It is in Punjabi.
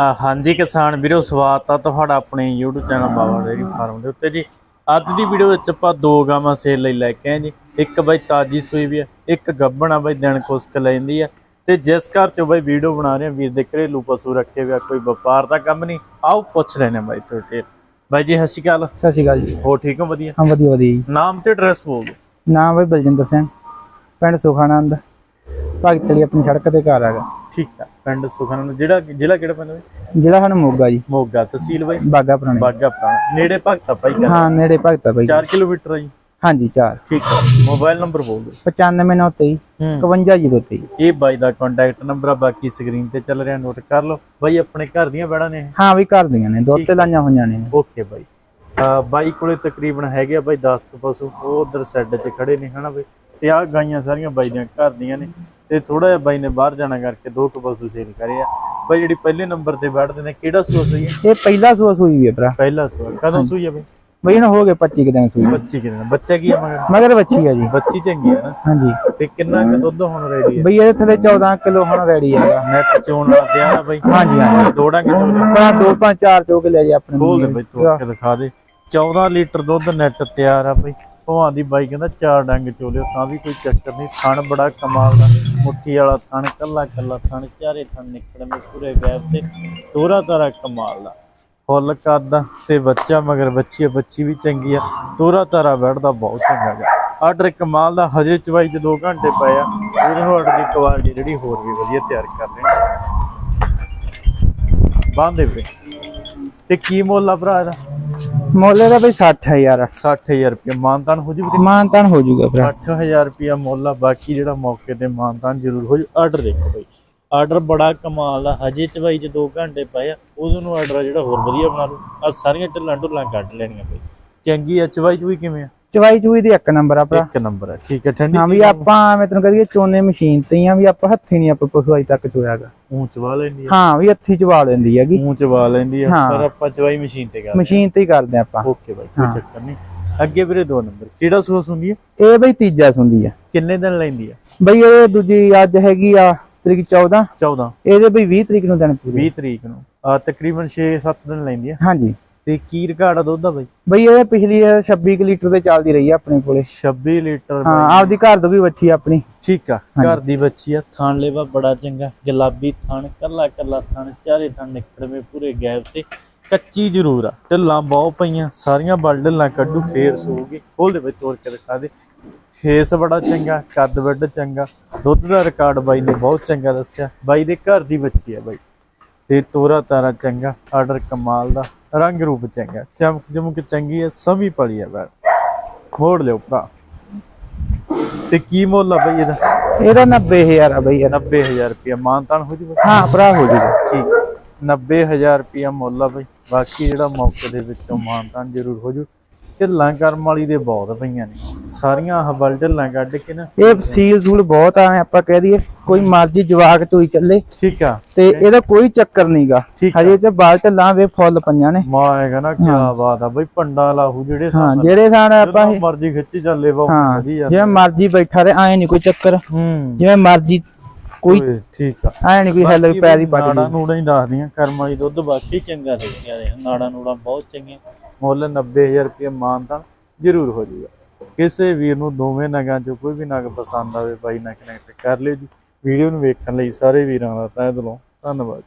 ਹਾਂਜੀ ਕਿਸਾਨ ਵੀਰੋ ਸਵਾਗਤ ਆ ਤੁਹਾਡਾ ਆਪਣੇ YouTube channel Baba dairy farm ਦੇ ਉੱਤੇ ਜੀ। ਅੱਜ ਦੀ ਵੀਡੀਓ ਵਿੱਚ ਆਪਾਂ ਦੋ ਗਾਵਾਂ ਸੇਲ ਲਈ ਲੈ ਕੇ ਆਏ ਜੀ। ਇੱਕ ਬਾਈ ਤਾਜੀ ਸੂਈ ਵੀ ਹੈ ਇੱਕ ਗੱਬਣਾ ਬਾਈ ਦਿਨ ਕੁਸਕ ਲੈਂਦੀ ਹੈ ਤੇ ਜਿਸ ਘਰ ਤੋਂ ਬਾਈ ਵੀਡੀਓ ਬਣਾ ਰਹੇ ਆ ਵੀਰ ਦੇ ਘਰੇਲੂ ਪਸ਼ੂ ਰੱਖੇ ਹੋਇਆ ਕੋਈ ਵਪਾਰ ਦਾ ਕੰਮ ਨਹੀਂ। ਆਓ ਪੁੱਛ ਲੈਣੇ ਆ ਬਾਈ ਤੋਂ ਡਿਟੇਲ ਬਾਈ ਜੀ ਸਤਿ ਸ਼੍ਰੀ ਅਕਾਲ। ਸਤਿ ਸ਼੍ਰੀ ਅਕਾਲ ਜੀ। ਹੋ ਠੀਕ ਹੋ ਵਧੀਆ? ਹਾਂ ਵਧੀਆ ਵਧੀਆ ਜੀ। ਨਾਮ ਤੇ ਐਡਰੈਸ ਬੋਲ ਨਾਮ ਹੈ ਬਲਜਿੰਦਰ ਸਿੰਘ ਪਿੰਡ ਸੁਖਾਨੰਦ ਭਗਤਲੀ ਆਪਣੀ ਸੜਕ ਤੇ ਘਰ ਹੈਗਾ। ਠੀਕ ਆ ਪਿੰਡ ਸੁਖਨ ਜਿਹੜਾ ਜ਼ਿਲ੍ਹਾ ਕਿਹੜਾ ਪੈਂਦਾ ਬਾਈ? ਜ਼ਿਲ੍ਹਾ ਸਾਨੂੰ ਮੋਗਾ ਜੀ। ਮੋਗਾ ਤਹਿਸੀਲ ਬਾਈ? ਬਾਗਾ ਪੁਰਾਣੇ। ਬਾਗਾ ਪੁਰਾਣਾ। ਨੇੜੇ ਭਗਤਾ ਭਾਈ ਕਰ ਹਾਂ ਨੇੜੇ ਭਗਤਾ ਬਾਈ। 4 ਕਿਲੋਮੀਟਰ ਆ ਜੀ? ਹਾਂਜੀ 4 ਠੀਕ ਹੈ ਮੋਬਾਈਲ ਨੰਬਰ ਬੋਲ ਦਿਓ। 95923 ਹੂੰ। 5103 ਇਹ ਬਾਈ ਦਾ ਕੰਟੈਕਟ ਨੰਬਰ ਆ ਬਾਕੀ ਸਕਰੀਨ ਤੇ ਚੱਲ ਰਿਹਾ ਨੋਟ ਕਰ ਲਓ। ਬਾਈ ਆਪਣੇ ਘਰ ਦੀਆਂ ਬੈੜਾਂ ਨੇ ਹਾਂ ਵੀ ਘਰ ਦੀਆਂ ਨੇ ਦੋ ਤੇ ਲਾਈਆਂ ਹੋਈਆਂ ਨੇ। ਓਕੇ ਬਾਈ। ਆ ਬਾਈ ਕੋਲੇ ਤਕਰੀਬਨ ਹੈਗੇ ਆ ਬਾਈ 10 ਕੁ ਪਸ਼ੂ ਉਹ ਉਧਰ ਸੈੱਡ 'ਚ ਖੜੇ ਨੇ ਹਨਾ ਬਾਈ? ਤੇ ਆ ਗਾਈਆਂ ਸਾਰੀਆਂ ਬਾਈ ਦੀਆਂ ਘਰ ਦੀਆਂ ਨੇ ਤੇ ਥੋੜਾ ਜਿਹਾ ਬਾਈ ਨੇ ਬਾਹਰ ਜਾਣਾ ਕਰਕੇ ਦੋ ਕੁ ਪਸ਼ੂ ਸੇਲ ਕਰੇ ਆ। ਬਾਈ ਜਿਹੜੀ ਪਹਿਲੇ ਨੰਬਰ ਤੇ ਬੈਠਦੇ ਨੇ ਕਿਹੜਾ ਸੂਆ ਸੂਈ ਹੈ ਇਹ ਪਹਿਲਾ ਸੂਆ ਸੂਈ ਵੀ ਹੈ ਭਰਾ। ਪਹਿਲਾ ਸੂਆ। ਕਦੋਂ ਸੂਈ ਆ ਬਾਈ? ਬਈ ਇਹਨੂੰ ਹੋ ਗਏ 25 ਕੁ ਦਿਨ ਸੂਈ। ਬੱਚੀ ਕਿੰਨਾ ਬੱਚਾ ਕੀ ਆ ਮਗਰ? ਮਗਰ ਬੱਚੀ ਆ ਜੀ। ਬੱਚੀ ਚੰਗੀ ਆ ਨਾ? ਹਾਂਜੀ। ਤੇ ਕਿੰਨਾ ਕੁ ਦੁੱਧ ਹੁਣ ਰੈਡੀ ਹੈ ਬਈ ਇਹਦੇ ਥੱਲੇ 14 ਕਿਲੋ ਹੁਣ ਰੈਡੀ ਹੈਗਾ ਨੈਟ ਚੋਣ ਆ ਤੇ ਆ ਬਾਈ। ਹਾਂਜੀ ਹਾਂਜੀ। ਦੋੜਾਂਗੇ ਚੋਣ ਪਾ ਦੋ ਪੰਜ ਚਾਰ ਚੋਕ ਲੈ ਜੀ ਆਪਣੇ ਖੋਲ ਦੇ ਬਈ ਤੋੜ ਕੇ ਦਿਖਾ ਦੇ। 14 ਲੀਟਰ ਦੁੱਧ ਨੈਟ ਤਿਆਰ ਆ ਬਈ। ਭਵਾਂ ਦੀ ਬਾਈ ਕਹਿੰਦਾ ਚਾਰ ਡੰਗ ਚੋਲਿਓ ਤਾਂ ਵੀ ਕੋਈ ਚੱਕਰ ਨਹੀਂ। ਥਣ ਬੜਾ ਕਮਾਲ ਦਾ, ਮੁੱਠੀ ਵਾਲਾ ਥਣ, ਕੱਲਾ ਕੱਲਾ ਥਣ, ਚਾਰੇ ਥਣ ਨਿਕਲਵੇਂ ਪੂਰੇ ਗੈਪ ਤੇ, ਤੋਰਾ ਤਾਰਾ ਕਮਾਲ ਦਾ। ਫੁੱਲ ਕੱਦ ਤੇ ਬੱਚਾ, ਮਗਰ ਬੱਚੀ ਆ, ਬੱਚੀ ਵੀ ਚੰਗੀ ਆ। ਤੋਰਾ ਤਾਰਾ ਬੈਠਦਾ ਬਹੁਤ ਚੰਗਾ ਗਾ। ਆਰਡਰ ਕਮਾਲ ਦਾ, ਹਜੇ ਚਵਾਈ ਚ 2 ਘੰਟੇ ਪਏ ਆ। ਉਹਦੇ ਆਰਡਰ ਦੀ ਕੁਆਲਿਟੀ ਜਿਹੜੀ ਹੋਰ ਵੀ ਵਧੀਆ ਤਿਆਰ ਕਰ ਲੈਣੀ ਬਾਂਦੇ ਵੇ ਤੇ ਕੀ ਮੁੱਲ ਆ ਭਰਾ ਇਹਦਾ? ਮੁੱਲ ਇਹਦਾ ਬਈ 60000 60000 ਰੁਪਏ ਮਾਨਤਾਨ ਹੋ ਜੂ ਵੀਰੇ ਮਾਨਤਾਨ ਹੋ ਜਾਊਗਾ ਭਰਾ। 60000 ਰੁਪਏ ਮੁੱਲ ਆ ਬਾਕੀ ਜਿਹੜਾ ਮੌਕੇ ਤੇ ਮਾਨਤਾਨ ਜ਼ਰੂਰ ਹੋ ਜੂ। ਆਰਡਰ ਦੇਖੋ ਬਈ। ਆਰਡਰ ਬੜਾ ਕਮਾਲ ਦਾ ਹਜੇ ਚਵਾਈ ਚ 2 ਘੰਟੇ ਪਏ ਆ ਉਦੋਂ ਨੂੰ ਆਰਡਰ ਜਿਹੜਾ ਹੋਰ ਵਧੀਆ ਬਣਾ ਲੂ ਆ ਸਾਰੀਆਂ ਢਿੱਲਾਂ ਢੁੱਲਾਂ ਕੱਢ ਲੈਣੀਆਂ ਬਈ। ਚੰਗੀ ਆ ਚਵਾਈ ਚੂਈ ਕਿਵੇਂ ਆ? ਚਵਾਈ ਚੂਈ ਦੀ ਇੱਕ ਨੰਬਰ ਆ ਭਰਾ। ਇੱਕ ਨੰਬਰ ਆ ਠੀਕ ਹੈ ਠੰਡੀ ਹਾਂ ਵੀ ਆਪਾਂ ਮੈਂ ਤੈਨੂੰ ਕਹਦੀ ਚੋਨੇ ਮਸ਼ੀਨ ਤੇ ਹੀ ਆ ਵੀ ਆਪਾਂ ਹੱਥੀ ਨਹੀਂ ਆਪਾਂ ਪਸ਼ੂ ਅਜੇ ਤੱਕ ਚੋਇਆਗਾ। ਊਂ ਚਵਾ ਲੈਂਦੀ ਆ। ਹਾਂ ਵੀ ਹੱਥੀ ਚਵਾ ਲੈਂਦੀ ਹੈਗੀ। ਊਂ ਚਵਾ ਲੈਂਦੀ ਆ ਹਾਂ। ਪਰ ਆਪਾਂ ਚਵਾਈ ਮਸ਼ੀਨ ਤੇ ਕਰਦੇ ਮਸ਼ੀਨ ਤੇ ਹੀ ਕਰਦੇ ਆਪਾਂ। ਓਕੇ ਬਾਈ ਕੋਈ ਚੱਕਰ ਨਹੀਂ। ਅੱਗੇ ਵੀਰੇ ਦੋ ਨੰਬਰ ਕਿਹੜਾ ਸੂਸ ਹੁੰਦੀ ਹੈ ਇਹ ਬਈ ਤੀਜਾ ਸੁੰਦੀ ਆ। ਕਿੰਨੇ ਦਿਨ ਲੈਂਦੀ ਆ? ਬਈ ਇਹ ਦੂਜੀ ਅੱਜ ਹੈਗੀ ਆ ਤਰੀਕ 14 14 ਇਹਦੇ ਬਈ 20 ਤਰੀਕ ਨੂੰ ਦਿਨ ਪੂਰੇ। 20 ਤਰੀਕ ਨੂੰ। ਆ ਤਕਰੀਬਨ 6-7 ਦਿਨ ਲੈਂਦੀ ਆ। ਹਾਂਜੀ। ਤੇ ਕੀ ਰਿਕਾਰਡ ਆ ਦੁੱਧ ਦਾ ਬਾਈ? ਬਈ ਇਹ ਪਿਛਲੀ ਇਹ 26 ਕੁ ਲੀਟਰ ਤੇ ਚੱਲਦੀ ਰਹੀ ਆ ਆਪਣੇ ਕੋਲੇ। 26 ਲੀਟਰ ਹਾਂ ਆਪਦੀ ਘਰ ਤੋਂ ਵੀ ਬੱਚੀ ਆਪਣੀ। ਠੀਕ ਆ ਘਰ ਦੀ ਬੱਚੀ ਆ ਥਣ ਲੇਵਾ ਬੜਾ ਚੰਗਾ ਗੁਲਾਬੀ ਥਣ ਕੱਲਾ ਕੱਲਾ ਥਣ ਚਾਰੇ ਥਣ ਨਿਕੜਵੇਂ ਪੂਰੇ ਗੈਪ ਤੇ। ਕੱਚੀ ਜ਼ਰੂਰ ਆ ਢਿੱਲਾਂ ਬਹੁਤ ਪਈਆਂ ਸਾਰੀਆਂ ਬਲ ਢਿੱਲਾਂ ਕੱਢੂ ਫੇਰ ਸੂਗੀ ਖੋਲ ਦੇ ਵਿੱਚ ਤੋੜ ਕੇ ਦਿਖਾ ਦੇ। ਫੇਸ ਬੜਾ ਚੰਗਾ ਕੱਦ ਵੱਡ ਚੰਗਾ ਦੁੱਧ ਦਾ ਰਿਕਾਰਡ ਬਾਈ ਨੇ ਬਹੁਤ ਚੰਗਾ ਦੱਸਿਆ। ਬਾਈ ਦੇ ਘਰ ਦੀ ਬੱਚੀ ਆ ਬਾਈ ਤੇ ਤੋਰਾ ਤਾਰਾ ਚੰਗਾ ਆਰਡਰ ਕਮਾਲ ਦਾ। ਰੰਗ ਰੂਪ ਚੰਗਾ ਚਮਕ ਚਮਕ ਚੰਗੀ ਹੈ ਸਮੀ ਪਲੀ ਹੈ ਬੈ ਮੋੜ ਲਿਓ ਭਰਾ। ਤੇ ਕੀ ਮੁੱਲ ਆ ਬਈ ਇਹਦਾ? ਇਹਦਾ 90000 ਆ ਬਈ ਯਾਰ 90000 ਰੁਪਇਆ। ਮਾਨਤਾਨ ਹੋ ਜੂਗਾ। ਹਾਂ ਭਰਾ ਹੋ ਜੂਗਾ। ਠੀਕ 90000 ਰੁਪਇਆ ਮੁੱਲ ਆ ਬਈ। ਬਾਕੀ ਜਿਹੜਾ ਮੌਕੇ ਦੇ ਵਿੱਚੋਂ ਮਾਨਤਾਨ ਜ਼ਰੂਰ ਹੋ ਜੂ। ਢਿੱਲਾਂ ਕਰਮ ਵਾਲੀ ਦੇ ਬਹੁਤ ਪਈਆਂ ਨੇ। ਸਾਰੀਆਂ ਹਵਲ ਢਿੱਲਾਂ ਕੱਢ ਕੇ ਨਾ ਇਹ ਸੀਲ ਸੂਲ ਬਹੁਤ ਆ ਆਪਾਂ ਕਹਿ ਦਈਏ ਕੋਈ ਮਰਜ਼ੀ ਜਵਾਕ ਚੋਈ ਚੱਲੇ। ਠੀਕ ਆ। ਤੇ ਇਹਦਾ ਕੋਈ ਚੱਕਰ ਨਹੀਂਗਾ। ਹਜੇ ਚ ਬਾਲ ਢੱਲਾਂ ਵੇ ਫੁੱਲ ਪਈਆਂ ਨੇ। ਮਾਏਗਾ ਨਾ ਕੀ ਬਾਤ ਆ ਬਈ ਪੰਡਾ ਲਾਹੂ ਜਿਹੜੇ ਹਾਂ ਜਿਹੜੇ ਸਾਨ ਆਪਾਂ ਮਰਜ਼ੀ ਖਿੱਚੀ ਚੱਲੇ ਹਾਂ ਵਧੀਆ ਜਿਵੇਂ ਮਰਜ਼ੀ ਬੈਠਾ ਰਹੇ ਆਏ ਨਹੀਂ ਕੋਈ ਚੱਕਰ। ਜਿਵੇਂ ਮਰਜ਼ੀ ਕੋਈ ਠੀਕ ਆ। ਆਏ ਨਹੀਂ ਕੋਈ ਹੈਲ ਪੈਰੀ ਪਾ ਨਾੜਾ ਨੂੜਾ ਹੀ ਦੱਸਦੀਆਂ ਕਰਮ ਵਾਲੀ ਦੁੱਧ ਬਾਕੀ ਚੰਗਾ ਦੇ ਨਾੜਾ ਨੂੜਾ ਬਹੁਤ ਚੰਗੀਆਂ। ਮੁੱਲ 90000 ਰੁਪਏ ਮਾਨਤਾ ਜ਼ਰੂਰ ਹੋ ਜਾਊਗਾ। ਕਿਸੇ ਵੀਰ ਨੂੰ ਦੋਵੇਂ ਨਗਾਂ ਚੋਂ ਕੋਈ ਵੀ ਨਗ ਪਸੰਦ ਆਵੇ, ਬਾਈ ਨਾਲ ਕਨੈਕਟ ਕਰ ਲਿਓ ਜੀ। ਵੀਡੀਓ ਨੂੰ ਵੇਖਣ ਲਈ ਸਾਰੇ ਵੀਰਾਂ ਦਾ ਤਹਿ ਦਿਲੋਂ ਧੰਨਵਾਦ